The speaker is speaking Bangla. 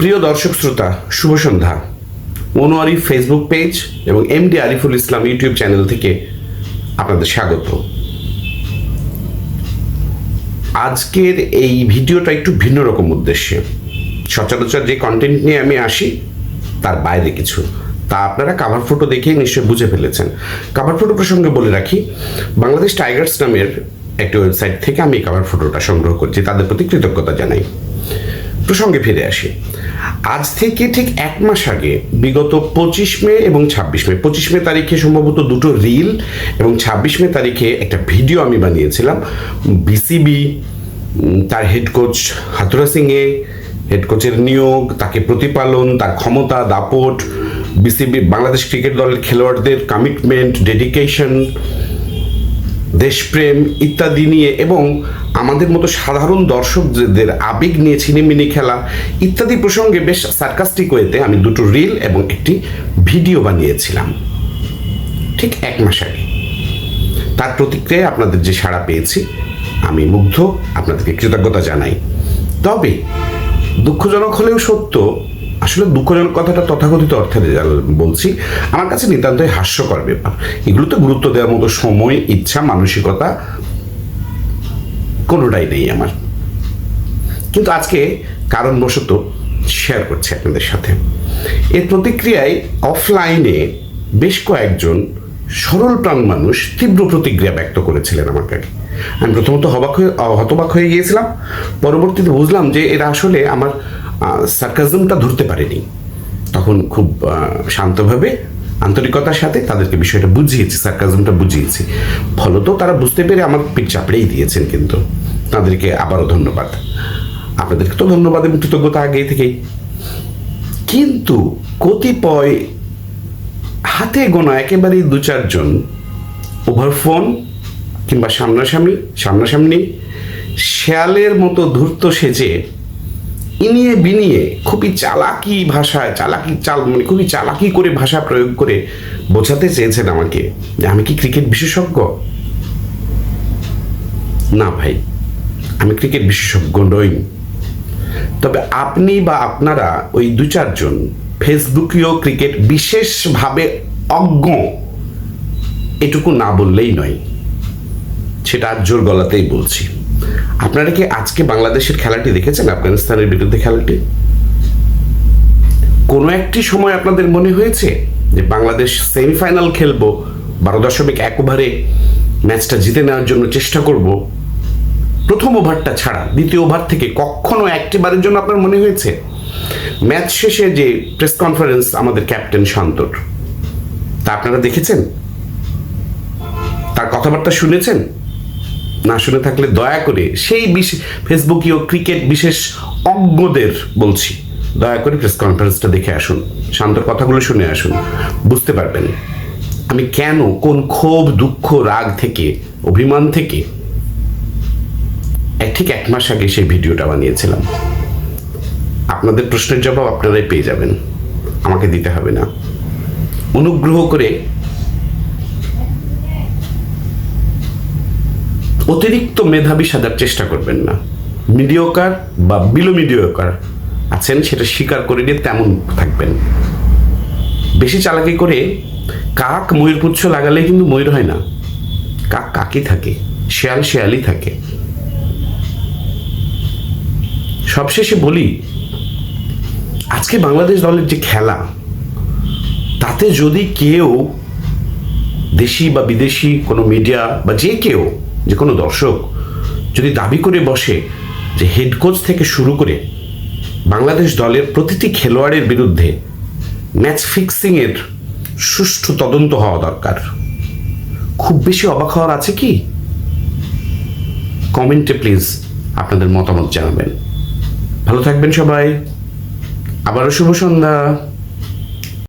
প্রিয় দর্শক শ্রোতা, শুভ সন্ধ্যা। মনোয়ারি ফেসবুক পেজ এবং MD Ariful Islam YouTube channel থেকে আপনাদের স্বাগত। আজকের এই ভিডিওটা একটু ভিন্ন রকম উদ্দেশ্যে। সচরাচর যে কন্টেন্ট নিয়ে আমি আসি, তার বাইরে কিছু। তা আপনারা কাভার ফটো দেখেই নিশ্চয়ই বুঝে ফেলেছেন। কাভার ফটো প্রসঙ্গে বলে রাখি, বাংলাদেশ টাইগার্স নামের একটি ওয়েবসাইট থেকে আমি কাভার ফটোটা সংগ্রহ করছি, তাদের প্রতি কৃতজ্ঞতা জানাই। প্রসঙ্গে ফিরে আসি। আজ থেকে ঠিক এক মাস আগে, বিগত পঁচিশ মে এবং ছাব্বিশ মে, পঁচিশ মে তারিখে সম্ভবত দুটো রিল এবং ছাব্বিশ মে তারিখে একটা ভিডিও আমি বানিয়েছিলাম। বিসিবি তার হেড কোচ হাতুরা সিংয়ে হেড কোচের নিয়োগ, তাকে প্রতিপালন, তার ক্ষমতা, দাপট বিসিবি বাংলাদেশ ক্রিকেট দলের খেলোয়াড়দের কমিটমেন্ট ডেডিকেশন দেশপ্রেম ইত্যাদি নিয়ে এবং আমাদের মতো সাধারণ দর্শকদের আবেগ নিয়ে ছিনিমিনি খেলা ইত্যাদি প্রসঙ্গে বেশ সার্কাস্টিক ওয়েতে আমি দুটো রিল এবং একটি ভিডিও বানিয়েছিলাম। ঠিক এক মাস আগে। তার প্রতিক্রিয়ায় আপনাদের যে সাড়া পেয়েছি, আমি মুগ্ধ, আপনাদেরকে কৃতজ্ঞতা জানাই। তবে দুঃখজনক হলেও সত্য আসলে দুঃখজনক কথাটা তথাকথিত অর্থে বলছি, আমার কাছে নিতান্তই হাস্যকর ব্যাপার। এগুলোতে গুরুত্ব দেওয়ার মতো সময়, ইচ্ছা, মানসিকতা কোনোটাই নেই আমার। কিন্তু আজকে কারণবশত শেয়ার করছি আপনাদের সাথে। এর প্রতিক্রিয়ায় অফলাইনে বেশ কয়েকজন সরল প্রাণ মানুষ তীব্র প্রতিক্রিয়া ব্যক্ত করেছিলেন আমার কাছে আমি প্রথমত হবাক হয়ে হতবাক হয়ে গিয়েছিলাম। পরবর্তীতে বুঝলাম যে এরা আসলে আমার সার্কাজমটা ধরতে পারেনি। তখন খুব শান্তভাবে, আন্তরিকতার সাথে তাদেরকে বিষয়টা বুঝিয়েছি সার্কাজমটা বুঝিয়েছি। ফলত তারা বুঝতে পেরে আমার পিঠ চাপড়েই দিয়েছেন কিন্তু। তাদেরকে আবারও ধন্যবাদ। আপনাদেরকে তো ধন্যবাদ এবং কৃতজ্ঞতা আগেই থেকেই। কিন্তু কতিপয় হাতে গোনা একেবারেই দু চারজন ওভার ফোন কিংবা সামনাসামনি সামনাসামনি, শেয়ালের মতো ধূর্ত সেজে ইনিয়ে বিনিয়ে খুবই চালাকি ভাষায়, চালাকি চাল মানে খুবই চালাকি করে ভাষা প্রয়োগ করে বোঝাতে চেয়েছেন আমাকে যে আমি কি ক্রিকেট বিশেষজ্ঞ? না ভাই, আমি ক্রিকেট বিশেষজ্ঞ নই। তবে আপনি বা আপনারা ওই দু চারজন ফেসবুকীয় ক্রিকেট বিশেষভাবে অজ্ঞ, এটুকু না বললেই নয়। সেটা জোর গলাতেই বলছি। আপনারা কি আজকে বাংলাদেশের খেলাটি দেখেছেন? আফগানিস্তানের বিরুদ্ধে খেলাটি? কোনো একটি সময় আপনাদের মনে হয়েছে যে বাংলাদেশ সেমিফাইনাল খেলব, বারো দশমিক এক ওভারে ম্যাচটা জিতে নেওয়ার জন্য চেষ্টা করব? প্রথম ওভারটা ছাড়া, দ্বিতীয় ওভার থেকে কখনো একটিবারের জন্য আপনার মনে হয়েছে? ম্যাচ শেষে যে প্রেস কনফারেন্স আমাদের ক্যাপ্টেন শান্তর, তা আপনারা দেখেছেন? তার কথাবার্তা শুনেছেন? না শুনে থাকলে দয়া করে সেই ফেসবুকীয় ক্রিকেট বিশেষ অজ্ঞদের বলছি, দয়া করে প্রেস কনফারেন্সটা দেখে আসুন শান্তর কথাগুলো শুনে আসুন, বুঝতে পারবেন। আমি কেন, কোন ক্ষোভ, দুঃখ, রাগ থেকে, অভিমান থেকে ঠিক এক মাস আগে সেই ভিডিওটা বানিয়েছিলাম। আপনাদের প্রশ্নের জবাব আপনারাই পেয়ে যাবেন, আমাকে দিতে হবে না। অনুগ্রহ করে অতিরিক্ত মেধাবী সাজার চেষ্টা করবেন না। মিডিওকার বা বিলো মিডিওকার আছেন, সেটা স্বীকার করে নিয়ে তেমন থাকবেন। বেশি চালাকি করে কাক ময়ূর পুচ্ছ লাগালে কিন্তু ময়ূর হয় না। কাক কাকই থাকে, শেয়াল শেয়ালই থাকে। সবশেষে বলি, আজকে বাংলাদেশ দলের যে খেলা, তাতে যদি কেউ দেশি বা বিদেশি কোনো মিডিয়া বা যে কেউ যে কোনো দর্শক যদি দাবি করে বসে যে হেড কোচ থেকে শুরু করে বাংলাদেশ দলের প্রতিটি খেলোয়াড়ের বিরুদ্ধে ম্যাচ ফিক্সিংয়ের সুষ্ঠু তদন্ত হওয়া দরকার। খুব বেশি অবাক হওয়ার আছে কি? কমেন্টে প্লিজ আপনাদের মতামত জানাবেন। ভালো থাকবেন সবাই। আবারও শুভ সন্ধ্যা।